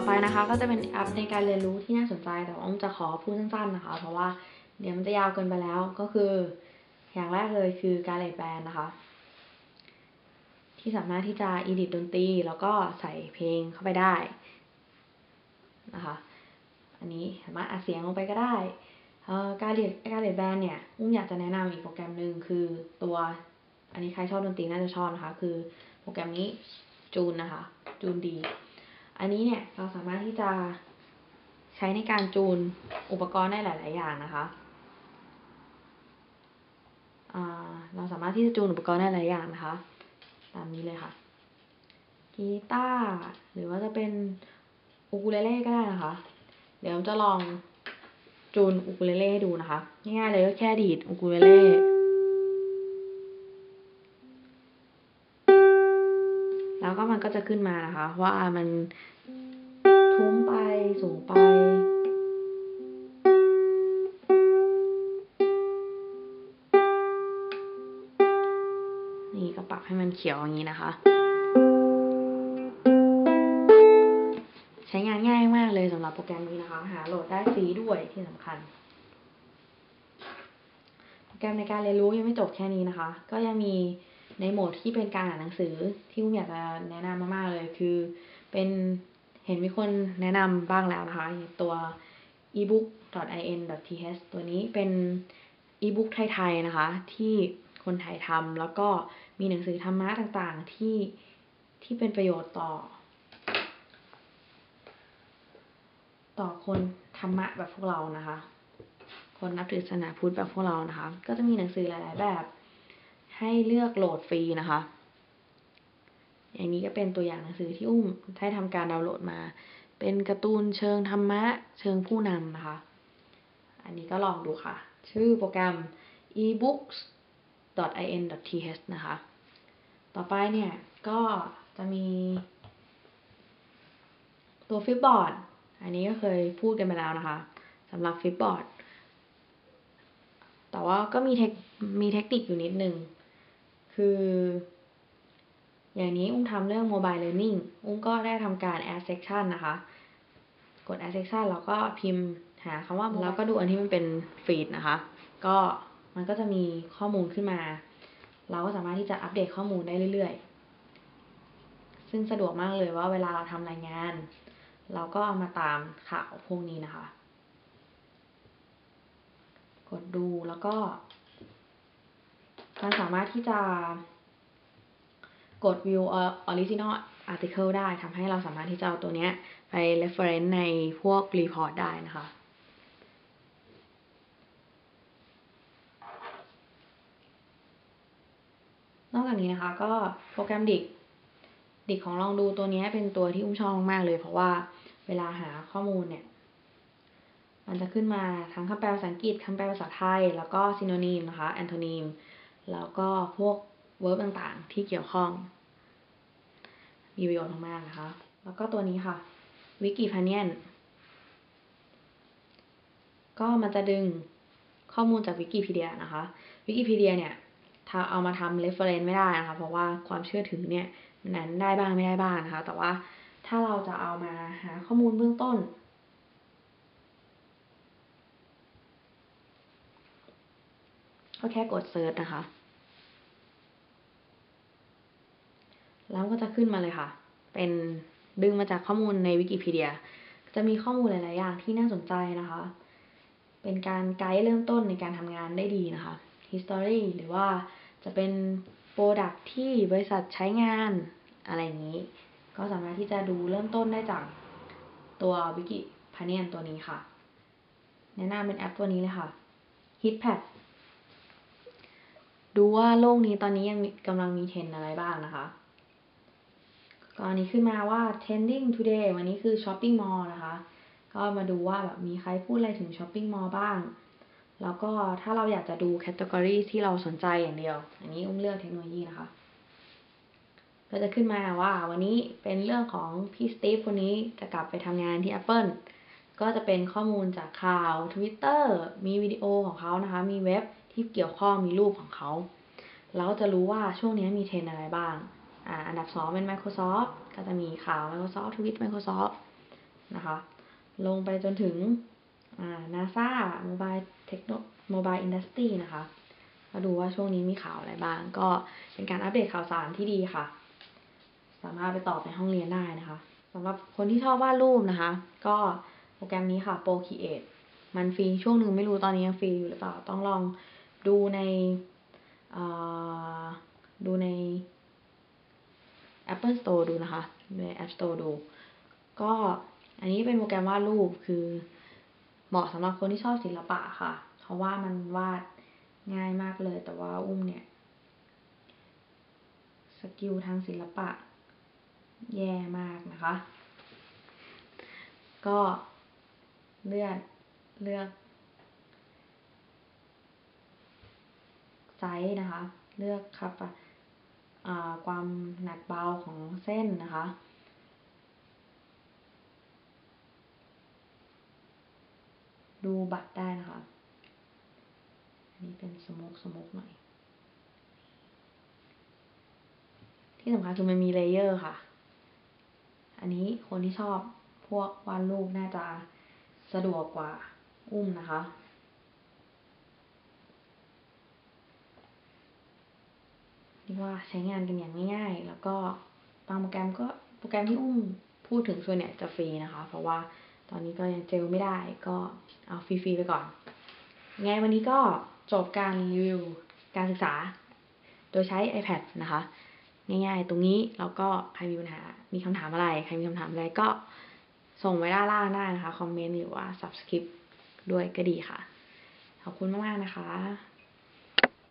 ต่อไปนะคะ ก็จะเป็นแอปในการเรียนรู้ที่น่าสนใจแต่ว่าอ้อมจะขอพูดสั้นๆนะคะ เพราะว่าเดี๋ยวมันจะยาวเกินไปแล้วก็คืออย่างแรกเลยคือการเลดแบนนะคะ ที่สามารถที่จะ edit ดนตรีแล้วก็ใส่เพลงเข้าไปได้นะคะ อันนี้สามารถอัดเสียงลงไปก็ได้การเรียนการเรียนแบนเนี่ยอุ้มอยากจะแนะนำอีกโปรแกรมหนึ่งคือตัว อันนี้ใครชอบดนตรีน่าจะชอบนะคะ คือโปรแกรมนี้จูนนะคะ จูนดี อันนี้เนี่ยเราสามารถที่จะใช้ในการจูนอุปกรณ์ได้หลาย ๆ อย่างนะคะเราสามารถที่จะจูนอุปกรณ์ได้หลายอย่างนะคะ ตามนี้เลยค่ะกีตาร์หรือว่าจะเป็นอูคูเลเล่ก็ได้นะคะ เดี๋ยวจะลองจูนอูคูเลเล่ให้ดูนะคะ ง่ายๆเลยก็แค่ดีดอูคูเลเล่ ก็มันก็จะขึ้นมานะคะ ว่ามันทุ้มไปสูงไป นี่ก็ปรับให้มันเขียวอย่างนี้นะคะ ใช้งานง่ายมากเลยสำหรับโปรแกรมนี้นะคะ หาโหลดได้ฟรีด้วยที่สำคัญโปรแกรมในการเรียนรู้ยังไม่จบแค่นี้นะคะ ก็ยังมี ในโหมดที่เป็นการอ่านหนังสือที่ผมอยากจะแนะนำมากๆเลย คือเป็นเห็นมีคนแนะนำบ้างแล้วนะคะตัว ebook.in.th ตัวนี้เป็น ebook ไทยๆนะคะ ที่คนไทยทำแล้วก็มีหนังสือธรรมะต่างๆที่ที่เป็นประโยชน์ต่อ ต่อคนธรรมะแบบพวกเรานะคะ คนนับถือศาสนาพุทธแบบพวกเรานะคะ ก็จะมีหนังสือหลาย ๆ แบบ ให้เลือกโหลดฟรีนะคะ อย่างนี้ก็เป็นตัวอย่างหนังสือที่อุ้มได้ทำการดาวน์โหลดมา เป็นการ์ตูนเชิงธรรมะเชิงผู้นำนะคะ อันนี้ก็ลองดูค่ะ ชื่อโปรแกรม ebooks.in.th นะคะ ต่อไปเนี่ยก็จะมี ตัวฟิปบอร์ด อันนี้ก็เคยพูดกันไปแล้วนะคะสำหรับฟิปบอร์ดแต่ว่าก็มีเทคมีเทคนิคอยู่นิดนึง คือ อย่างนี้อุ้มทำเรื่อง mobile learning อุ้มก็ได้ทำการ add section นะคะ กด add section แล้วก็พิมพ์หาคำว่า แล้วก็ดูอันที่มันเป็น feed นะคะ ก็มันก็จะมีข้อมูลขึ้นมา เราก็สามารถที่จะอัปเดตข้อมูลได้เรื่อยๆ ซึ่งสะดวกมากเลยว่าเวลาเราทำรายงาน เราก็เอามาตามข่าวพวกนี้นะคะ กดดูแล้วก็ มันสามารถที่จะกด view original article ได้ทำให้เราสามารถที่จะเอาตัวเนี้ยไป reference ในพวก report ได้นะคะนอกจากนี้นะคะก็โปรแกรมดิกดิกของลองดูตัวนี้เป็นตัวที่อุ้มชอบมากเลย เพราะว่าเวลาหาข้อมูลเนี่ย มันจะขึ้นมาทั้งคำแปลภาษาอังกฤษคำแปลภาษาไทย แล้วก็ซิโนนีมนะคะแอนโทนีม แล้วก็พวกเวิร์บต่างๆ ที่เกี่ยวข้อง มีประโยชน์มากๆนะคะ แล้วก็ตัวนี้ค่ะวิกิพาเนียนก็มันจะดึงข้อมูลจากวิกิพีเดียนะคะวิกิพีเดียเนี่ยถ้าเอามาทำเรฟเฟรนซ์ไม่ได้นะคะ เพราะว่าความเชื่อถือเนี่ยนั้นได้บ้างไม่ได้บ้างนะคะ แต่ว่าถ้าเราจะเอามาหาข้อมูลเบื้องต้น ก็แค่กดเซิร์ชนะคะ แล้วก็จะขึ้นมาเลยค่ะ เป็นดึงมาจากข้อมูลในวิกิพีเดีย จะมีข้อมูลหลาย ๆ อย่างที่น่าสนใจนะคะ เป็นการไกด์เริ่มต้นในการทำงานได้ดีนะคะ history หรือว่าจะเป็น product ที่บริษัทใช้งานอะไรอย่างนี้ ก็สามารถที่จะดูเริ่มต้นได้จากตัววิกิพาเนียนตัวนี้ค่ะ แนะนำเป็นแอปตัวนี้เลยค่ะ Hitpad ดูว่าโลกนี้ตอนนี้ยังกำลังมีเทรนอะไรบ้างนะคะ ก็อันนี้ขึ้นมาว่า trending today วันนี้คือ shopping mall นะคะ ก็มาดูว่าแบบมีใครพูดอะไรถึง shopping mall บ้าง แล้วก็ถ้าเราอยากจะดู category ที่เราสนใจอย่างเดียว อันนี้อุ้มเลือกเทคโนโลยีนะคะ ก็จะขึ้นมาว่าวันนี้เป็นเรื่องของพี่สตีฟคนนี้จะกลับไปทำงานที่ Apple ก็จะเป็นข้อมูลจากข่าว Twitter มีวิดีโอของเขานะคะ มีเว็บที่เกี่ยวข้องมีรูปของเขาเราจะรู้ว่าช่วงนี้มีเทรนอะไรบ้าง อันดับ 2 เป็น Microsoft ก็จะมีข่าว Microsoft ทวิต Microsoft นะคะ ลงไปจนถึงอ่า NASA Mobile Techno Mobile Industry นะคะมาดูว่าช่วงนี้มีข่าวอะไรบ้าง ก็เป็นการอัปเดตข่าวสารที่ดีค่ะ สามารถไปตอบในห้องเรียนได้นะคะสำหรับคนที่ชอบวาดรูปนะคะ ก็โปรแกรมนี้ค่ะ Procreate มันฟรีช่วงหนึ่งไม่รู้ตอนนี้ยังฟรีอยู่หรือเปล่า ต้องลองดูในอ่าดูใน Apple Store ดูนะคะใน App Store ดู ก็อันนี้เป็นโปรแกรมวาดรูปคือ เหมาะสำหรับคนที่ชอบศิลปะค่ะ เพราะว่ามันวาดง่ายมากเลย แต่ว่าอุ้มเนี่ย สกิลทางศิลปะ แย่มากนะคะ ก็เลือกเลือกไซส์นะคะ เลือกครับอ่า ความหนักเบาของเส้นนะคะ ดูบัตรได้นะคะ อันนี้เป็นสโมกสโมกหน่อย ที่สำคัญคือมันมีเลเยอร์ค่ะ อันนี้คนที่ชอบพวกวาดรูปน่าจะสะดวกกว่าอุ้มนะคะ รียกว่าใช้งานกันอย่างง่าย ๆ แล้วก็บางโปรแกรมก็โปรแกรมที่อุ้มพูดถึงส่วนใหญ่จะฟรีนะคะ เพราะว่าตอนนี้ก็ยังเจลไม่ได้ก็เอาฟรีๆไปก่อน ไงวันนี้ก็จบการรีวิวการศึกษา โดยใช้ iPad นะคะ ง่ายๆ ตรงนี้แล้วก็ใครมีปัญหา มีคำถามอะไร ใครมีคำถามอะไรก็ส่งไว้ด้านล่างได้นะคะ คอมเมนต์หรือว่า subscribe ด้วยก็ดีค่ะ ขอบคุณมากๆนะคะ